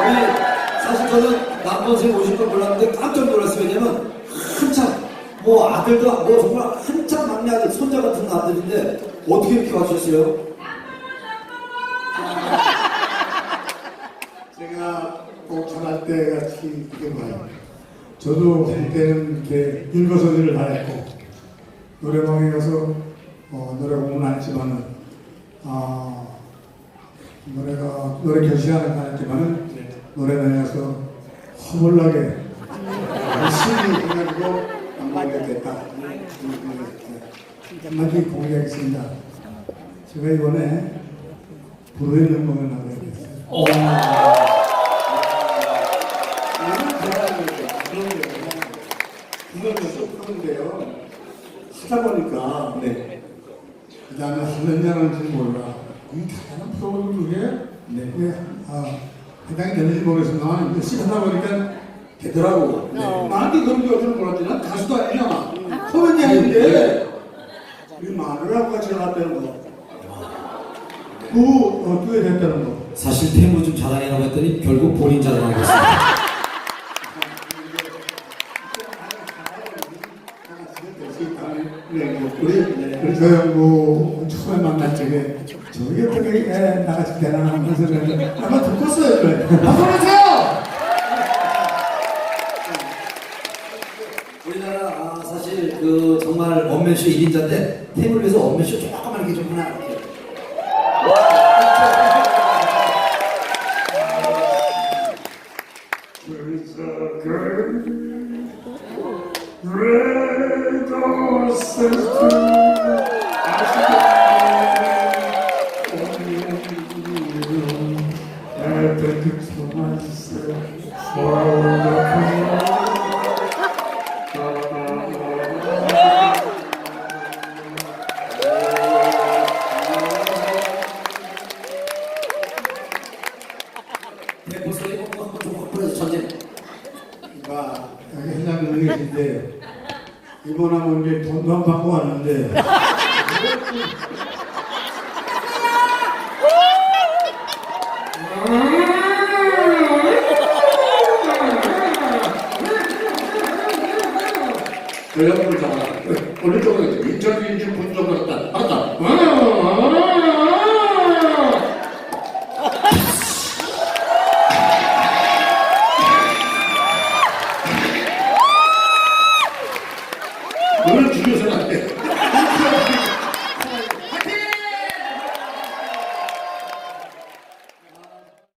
우리 사실 저는 남선생 오실 걸 몰랐는데 깜짝 놀랐어요. 왜냐면 한참 뭐 아들도 뭐 정말 한참 막내 아들 손자 같은 아들인데 어떻게 이렇게 와주셨어요? 제가 꼭 전할 때 같이 그게 뭐예요. 저도 한때는 이렇게 일거서기를 다 했고 노래방에 가서 어, 노래 공부는 안 했지만은 아 노래가 노래 결시하는 안 했지만은 노래방에 가서 허물나게 열심히 해가지고 안무하게 됐다. 한마디 공개하겠습니다. 제가 이번에 부르는 곡을 나가야 됐어요. 그런데요 하다 보니까 네. 그 다음에 하는 자는지 몰라 이 대단한 프로그램 중에 네. 네. 아, 해당이 되는지 모르겠지만 열심히 하다 보니까 되더라고 네. 나한테 그런 게 어떻게 몰랐지 난 가수도 아니잖아 코미디 아닌데 이 마누라고 같이 나왔다는 거 그, 어, 듀엣 했다는 거 사실 태무 좀 자랑해라고 했더니 결국 본인 자랑하고 있어요. 우리 우리 조영구 처음에 만날 적에 저게 어떻게 애 나같이 되나 하면서 아마 듣겠어요. 그래 박수 주세요! 우리나라 아, 사실 그 정말 원맨쇼 1인자인데 태무를 위해서 원맨쇼 조금만 이렇게 좀 하나 이렇게. Red 네, 소리 한번 좀 보내서 전진. 가 여기 계신데 이번하면 이제 돈도 안 받고 왔는데. 전략을 잡아. 어느 쪽으로 그걸 죽여서는 안 돼.